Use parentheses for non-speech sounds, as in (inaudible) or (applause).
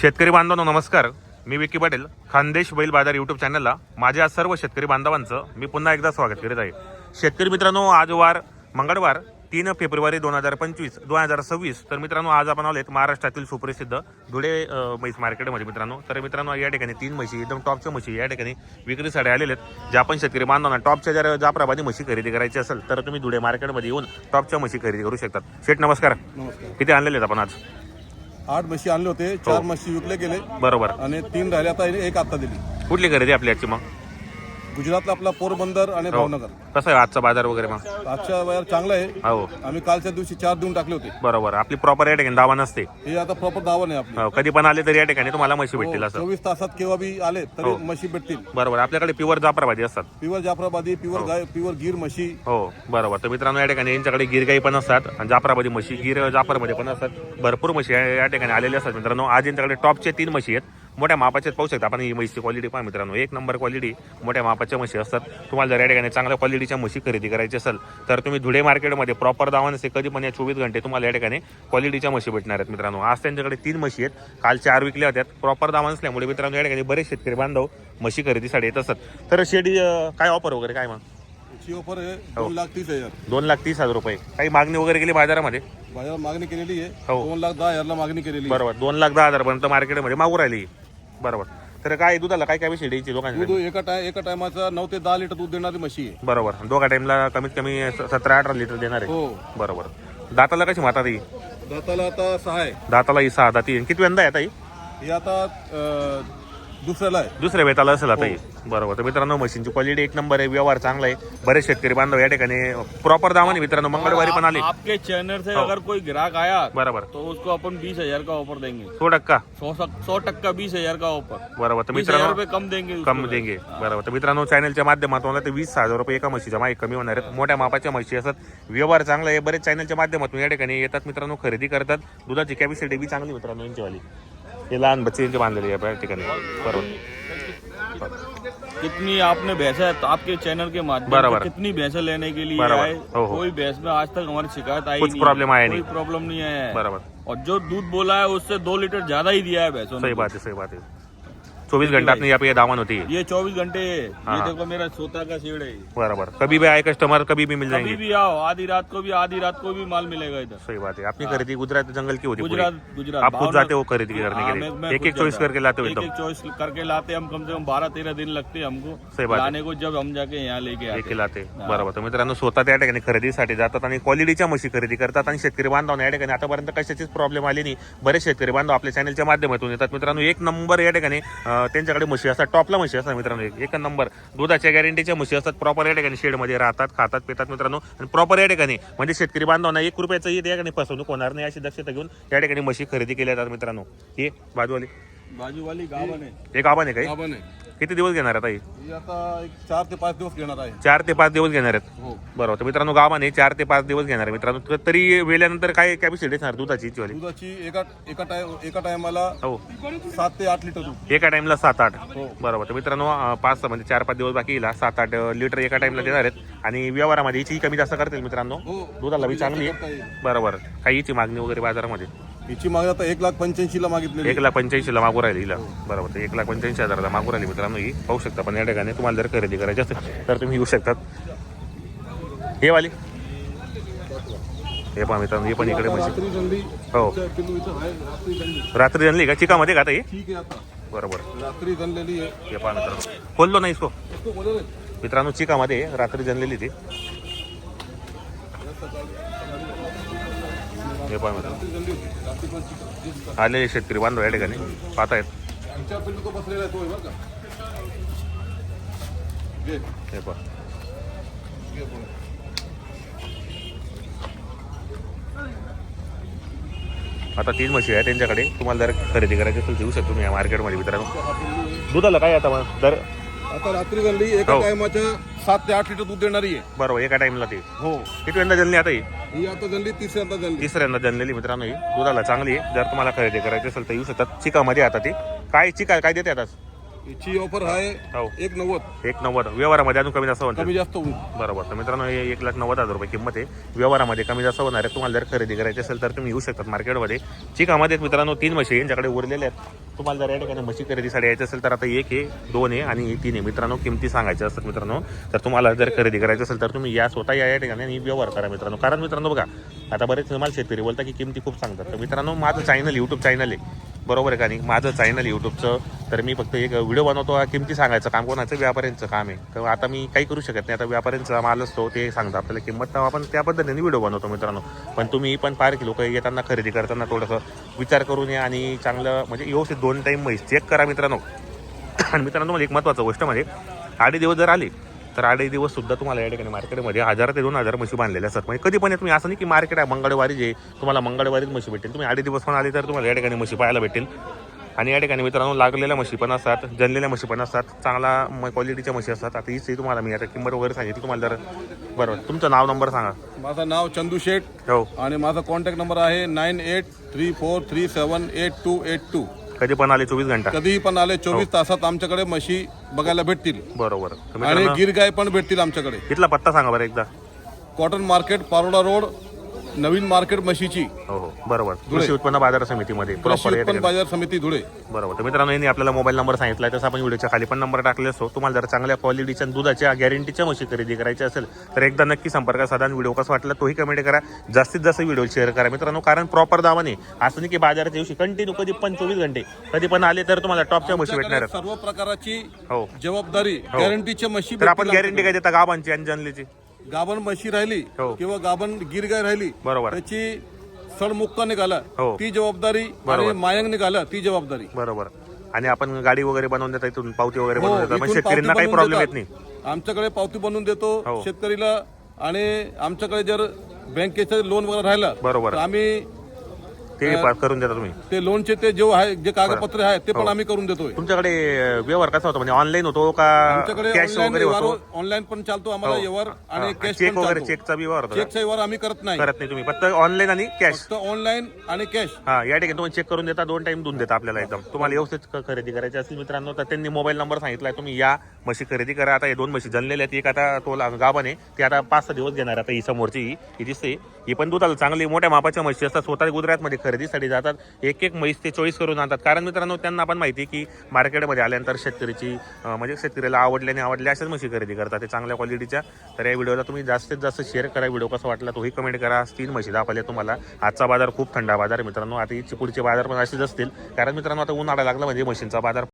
शेतकरी बांधवांनो नमस्कार. मी विकी पाटील खानदेश बैल बाजार युट्यूब चॅनलला माझ्या सर्व शेतकरी बांधवांचं मी पुन्हा एकदा स्वागत करीत आहे. शेतकरी मित्रांनो आज वार मंगळवार तीन फेब्रुवारी दोन हजार पंचवीस दोन हजार सव्वीस. तर मित्रांनो आज आपण आलोत महाराष्ट्रातील सुप्रसिद्ध धुळे म्हैस मार्केटमध्ये मित्रांनो. तर मित्रांनो या ठिकाणी तीन म्हशी एकदम टॉपच्या म्हशी या ठिकाणी विक्रीसाठी आलेले आहेत. ज्या आपण शेतकरी बांधवांना टॉपच्या जर जाप्रमाणे म्हशी खरेदी करायची असेल तर तुम्ही धुळे मार्केटमध्ये येऊन टॉपच्या म्हशी खरेदी करू शकतात. शेठ नमस्कार. नमस्कार. किती आणलेले आहेत आपण आज? आठ म्हशी आणले होते चार म्हशी विकले गेले बरोबर. आणि तीन राहिले आता एक आता दिली. कुठली खरेदी आपली आजची मग? गुजरातला आपला पोरबंदर आणि भावनगर. कसं आहे आजचा बाजार वगैरे मग? आजच्या वेळेला चांगला आहे. हो. आम्ही कालच्या दिवशी चार देऊन टाकले होते. बरोबर. आपली प्रॉपर या ठिकाणी दावा नसते हे आता प्रॉपर दावा नाही आपली. हो, कधी पण आले तरी या ठिकाणी तुम्हाला म्हशी भेटतील असं. चोवीस तासात केव्हा बी आले तरी म्हशी भेटतील. बरोबर. आपल्याकडे प्युअर जाफराबादी असतात. प्युअर जाफराबादी प्युअर गाय प्युअर गिर म्हशी. हो बरोबर. तर मित्रांनो या ठिकाणी यांच्याकडे गिरगाई पण असतात आणि जाफराबादी म्हशी गिर जाफरमध्ये पण असतात. भरपूर म्हशी या या ठिकाणी आलेल्या असतात मित्रांनो. आज यांच्याकडे टॉपचे तीन म्हशी आहेत. मोठ्या मापाचे पाहू शकता आपण ही म्हशीची क्वालिटी पहा मित्रांनो. एक नंबर क्वालिटी मोठ्या मापाच्या म्हशी असतात. तुम्हाला जर या ठिकाणी चांगल्या क्वालिटीच्या म्हशी खरेदी करायची असेल तर तुम्ही धुळे मार्केटमध्ये प्रॉपर दावा नसते कधी पण या चोवीस घंटे तुम्हाला या ठिकाणी क्वालिटीच्या म्हशी भेटणार आहेत मित्रांनो. आज त्यांच्याकडे तीन म्हशी आहेत. काल चार विकल्या होत्या. प्रॉपर दावा नसल्यामुळे मित्रांनो या ठिकाणी बरेच शेतकरी बांधव म्हशी खरेदीसाठी येत असतात तर शेडी काय ऑफर वगैरे काय मग? ऑफर आहे दोन लाख तीस हजार. दोन लाख तीस हजार रुपये. काही मागणी वगैरे केली बाजारामध्ये? बाजारात मागणी केलेली आहे. हो. दोन लाख दहा हजारला मागणी केलेली बरोबर. दोन लाख दहा हजार पर्यंत मार्केटमध्ये मागू राहिली. बरोबर. तर काय दुधाला काय काय विषय द्यायची दूध एका टाय एका टायमाचा नऊ ते दहा लिटर दूध देणारी म्हशी आहे. बरोबर. दोघा टाइमला कमीत कमी सतरा अठरा लिटर देणार आहे. हो. बरोबर. दाताला कशी माता ती दाताला आता सहा आहे. दाताला ही सहा दाती किती वेंदा आहे ताई ही आता अं, दुसऱ्याला आहे. दुसऱ्या वेताला असेल आता ही. बरोबर. तर मित्रांनो मशीनची क्वालिटी एक नंबर आहे. व्यवहार चांगला आहे. बरेच शेतकरी बांधव या ठिकाणी प्रॉपर दामाने मित्रांनो. मंगळवारी पण आले. आपके चैनल से अगर कोई ग्राहक आया बरोबर. तो उसको अपन बीस हजार का ऑफर देंगे। सो टक्का. सौ सौ टक्का बीस हजार का ऑफर बरोबर. तर बीस हजार मित्रांनो रुपये कम देंगे उसको। कम देंगे. बरोबर. तर मित्रांनो चॅनलच्या माध्यमातून ते वीस हजार रुपये एका म्हशीच्या मागे कमी होणार आहेत. मोठ्या मापाच्या म्हशी असतात. व्यवहार चांगला आहे. बरेच चॅनलच्या माध्यमातून या ठिकाणी येतात मित्रांनो खरेदी करतात. दुधाची कॅपॅसिटी बी चांगली मित्रांनो यांचीवाली. हे लहान बच्चे यांचे बाँध आहे ठिकाणी बरोबर कितनी आपने भैंसा तो आपके चैनल के माध्यम से कितनी भैंसा लेने के लिए आए? हो, हो। कोई भैंस में आज तक हमारी शिकायत आई कुछ नहीं प्रॉब्लम आया नहीं। प्रॉब्लम नहीं है। बराबर। और जो दूध बोला है उससे दो लीटर ज़्यादा ही दिया है भैंसों सही बात है सही बात है। चोवीस घंटा अपनी यहाँ पे ये दामन होती. है ये चौबीस घंटे है। ये देखो मेरा सोता का शेड है। बराबर. कभी भी आए कस्टमर कभी भी मिल कभी जाएंगे। भी आओ आधी रात को भी आधी रात को भी माल मिलेगा इधर। सही बात है। अपनी खरीदी गुजरात जंगल की होती गुजरात गुजरात आप खुद जाते हो खरीदी करने के लिए। एक एक चॉइस करके लाते हो एक चॉइस करके लाते हम कम से कम बारह तेरह दिन लगते हैं सही हमको बात। लाने को जब हम जाके यहाँ लेके लाते बरोबर। तर मित्रांनो स्वतः त्या ठिकाणी खरेदीसाठी जातात आणि क्वालिटीच्या म्हशी खरेदी करतात आणि शेतकरी बांधवांना या ठिकाणी आतापर्यंत कशाचीच प्रॉब्लेम आली नाही. बरेच शेतकरी बांधव आपल्या चॅनलच्या माध्यमातून येतात. मित्रांनो एक नंबर या ठिकाणी त्यांच्याकडे म्हशी असतात. टॉपला म्हशी असतात मित्रांनो. एक नंबर. दुधाच्या गॅरंटीच्या म्हशी असतात. प्रॉपर या ठिकाणी शेडमध्ये राहतात खातात पितात मित्रांनो. आणि प्रॉपर या ठिकाणी म्हणजे शेतकरी बांधवांना एक रुपयाचंही या ठिकाणी फसवणूक होणार नाही अशी दक्षता घेऊन या ठिकाणी म्हशी खरेदी केल्या जातात मित्रांनो. हे बाजूवाली. बाजू वाली गावन है आहे काही किती दिवस घेणार आता ही ही आता एक चार ते पाच दिवस घेणार आहे. चार ते पाच दिवस घेणार आहेत. हो. बरोबर. तर मित्रांनो गावाने चार ते पाच दिवस घेणार आहे मित्रांनो. तर तरी वेल्यानंतर काय कॅपॅसिटी असणार दुधाची एका एका एका टायमाला हो. सात ते आठ लिटर दूध. एका टाइमला सात आठ. हो. बरोबर. तर मित्रांनो अं, पाच म्हणजे चार पाच दिवस बाकी येईल. सात आठ अं, लिटर एका टाइमला देणार आहेत. आणि व्यवहारामध्ये हिची कमी जास्त करतील मित्रांनो. हो. दुधाला बी चांगली. करता आहे येईल. बरोबर. काही हिची मागणी वगैरे बाजारामध्ये? हिची मागणी आता एक लाख पंच्याऐंशी ला मागितलेली एक लाख पंच्याऐंशीला मागू राहिली हिला. बरोबर एक लाख पंच्याऐंशी हजाराला मागू राहिली. मित्रांनो ही पाहू शकता पण या ठिकाणी तुम्हाला जर खरेदी करायची असेल तर तुम्ही येऊ शकतात. हे वाली. हे पहा मित्रांनो हे पण इकडे जनली हो. रात्री जनली का? चिकामध्ये का आता ही? बरोबर. रात्री जनलेली हे पहा मित्रांनो. खोललो नाही इसको. मित्रांनो चिकामध्ये रात्री जनलेली ती. हे पण. आलेले शेतकरी बांधव या ठिकाणी पाहतायत हिच्या पिल्लू तो बसलेला आहे तो आहे बरं का घे हे पहा घे बोल. आता तीन म्हशी आहे त्यांच्याकडे तुम्हाला जर खरेदी करायची असेल येऊ शकतो तुम्ही या मार्केटमध्ये मित्रांनो दुधाला काय आता मग दर. आता रात्री जनली एका हो. टायमाच्या सात ते आठ लिटर दूध देणारी आहे. बरोबर एका टाइमला ते. हो किती वेळा जनली आता ही? ही आता जनली तिसऱ्यांदा जनली तिसऱ्यांदा जनलेली मित्रांनो ही. दुधाला चांगली आहे. जर तुम्हाला खरेदी करायची असेल तर येऊ शकतात. चिकामध्ये आता ती. काय चिका काय देते आता? याची ऑफर आहे हो. एक नव्वद. एक नव्वद. व्यवहारामध्ये अजून कमी जास्त होणार. कमी जास्त होईल. बरोबर. तर मित्रांनो हे एक लाख नव्वद हजार रुपये किंमत आहे. व्यवहारामध्ये कमी जास्त होणार आहे. तुम्हाला जर खरेदी करायची असेल तर तुम्ही येऊ शकतात मार्केटमध्ये चिकामध्ये मित्रांनो तीन म्हशी आहे, यांच्याकडे उरलेले आहेत. तुम्हाला जर या ठिकाणी म्हशी खरेदीसाठी यायचं असेल तर आता एक आहे दोन आहे आणि तीन आहे. मित्रांनो किमती सांगायच्या असतात मित्रांनो. तर तुम्हाला जर खरेदी करायचं असेल तर तुम्ही या स्वतः या या ठिकाणी आणि व्यवहार करा मित्रांनो. कारण मित्रांनो बघा आता बरेच मला शेतकरी बोलतात की किमती खूप सांगतात. तर मित्रांनो माझं चॅनल यूट्यूब चॅनल आहे. बरोबर आहे का नाही? माझं चॅनल यूट्यूबचं तर मी फक्त एक व्हिडिओ बनवतो किमती सांगायचं काम. कोणाचं? व्यापाऱ्यांचं काम आहे. तर आता मी काही करू शकत नाही. आता व्यापाऱ्यांचा माल असतो ते सांगतात आपल्याला किंमत आपण त्या पद्धतीने व्हिडिओ बनवतो मित्रांनो. पण तुम्ही पण पार की लोक येताना खरेदी करताना थोडंसं विचार करून या आणि चांगलं म्हणजे व्यवस्थित दोन टाईम म्हैस चेक करा मित्रांनो. (coughs) आणि मित्रांनो म्हणजे एक महत्त्वाचं गोष्ट म्हणजे आडे दिवस जर आले तर आडे दिवस सुद्धा तुम्हाला या ठिकाणी मार्केटमध्ये हजार ते दोन हजार म्हशी बांधलेल्या असतात. म्हणजे कधी पण तुम्ही असं नाही की मार्केट आहे मंगळवारी जे तुम्हाला मंगळवारीच म्हशी भेटेल तुम्ही आडे दिवस पण आले तर तुम्हाला या ठिकाणी म्हशी पाहायला भेटेल आणि या ठिकाणी मित्रांनो लागलेल्या म्हशी पण असतात जनलेल्या म्हशी पण असतात चांगला क्वालिटीच्या म्हशी असतात. आता हीच तुम्हाला मी आता किंमत वगैरे सांगितली तुम्हाला जर बरोबर तुमचं नाव नंबर सांगा. माझं नाव चंदू शेठ. हो. आणि माझा कॉन्टॅक्ट नंबर आहे nine eight three four three seven eight two eight two. कधी पण आले चोवीस घंटा. कधीही पण आले चोवीस तासात आमच्याकडे म्हशी बघायला भेटतील. बरोबर. तर आणि मित्रांनो गिरगाय पण भेटतील आमच्याकडे. इथला पत्ता सांगा बरं एकदा. कॉटन मार्केट पारोडा रोड नवीन मार्केट म्हशीची. हो हो. बरोबर. कृषी उत्पन्न बाजार समितीमध्ये कृषी प्रॉपर या उत्पन्न ठिकाणी बाजार समिती धुळे. बरोबर. तर मित्रांनो यांनी आपल्याला मोबाईल नंबर सांगितला तसं आपण व्हिडिओच्या खाली पण नंबर टाकले असतो. तुम्हाला जर चांगल्या क्वालिटीच्या दुधाच्या गॅरंटीच्या म्हशी खरेदी करायची असेल तर एकदा नक्की संपर्क साधा व्हिडिओ कसा वाटला तोही कमेंट करा. जास्तीत जास्त व्हिडिओ शेअर करा. मित्रांनो कारण प्रॉपर दावाने असं नाही की बाजाराच्या दिवशी कंटिन्यू कधी पण चोवीस घंटे कधी पण आले तर तुम्हाला टॉपच्या म्हशी भेटणार आहेत. सर्व प्रकारची हो. जबाबदारी गॅरंटीच्या म्हशी तर आपण भेटतील गॅरंटी काय देता गावांची आणि जनलीची गाभण म्हशी राहिली हो. किंवा गाभण गिरगाय राहिली बरोबर त्याची सडमुक्का निघाला हो. ती जबाबदारी आणि मायंग निघाला ती जबाबदारी बरोबर आणि आपण गाडी वगैरे बनवून देता इथून पावती वगैरे हो, बनवून देता म्हणजे इथून शेतकऱ्यांना काही प्रॉब्लेम येत नाही देतात. आमच्याकडे पावती बनवून देतो हो. शेतकरीला आणि आमच्याकडे जर बँकेचं लोन वगैरे राहिलं बरोबर तर आम्ही ते पा- करून देता तुम्ही. ते लोनचे ते जे आहे जे कागदपत्र आहेत ते पण आम्ही करून देतोय. तुमच्याकडे व्यवहार कसा होतो? म्हणजे ऑनलाईन होतो का आमच्याकडे कॅश ऑनलाईन वगैरे व्यवहार होतो ऑनलाईन पण चालतो आम्हाला व्यवहार आणि कॅश चेक पण वगैरे चालतो. चेकचा व्यवहार होतो. का? चेकचा व्यवहार आम्ही करत नाही. करत नाही तुम्ही. फक्त ऑनलाईन आणि कॅश फक्त ऑनलाईन आणि कॅश हा या ठिकाणी तुम्ही चेक करून देता दोन टाइम देऊन देता आपल्याला एकदम. तुम्हाला व्यवस्थित क- खरेदी करायची असेल मित्रांनो तर त्यांनी मोबाईल नंबर सांगितलाय तुम्ही या. म्हशी खरेदी करा. आता हे दोन म्हशी जनलेल्या आहेत. एक आता तो ला- गाभण आहे. ती आता पाच सहा दिवस घेणार आता ही समोरची. ही दिसते. ही पण दुधाला चांगली मोठ्या मापाच्या म्हशी असतात. स्वतः गुजरातमध्ये खरेदीसाठी जातात. एक एक म्हैस ते चॉईस करून आणतात. कारण मित्रांनो त्यांना पण माहिती आहे की मार्केटमध्ये आल्यानंतर शेतकरीची म्हणजे शेतकऱ्याला आवडल्याने आवडल्या अशाच म्हशी खरेदी करतात. ते चांगल्या क्वालिटीच्या. तर या व्हिडिओला तुम्ही जास्तीत जास्त शेअर करा. व्हिडिओ कसा वाटला तोही कमेंट करा. तीन म्हशी दाखवल्या तुम्हाला. आजचा बाजार खूप थंडा बाजार मित्रांनो. आता ही पुढचे बाजार पण असेच असतील. कारण मित्रांनो आता उन्हाळा लागला म्हणजे म्हशींचा बाजार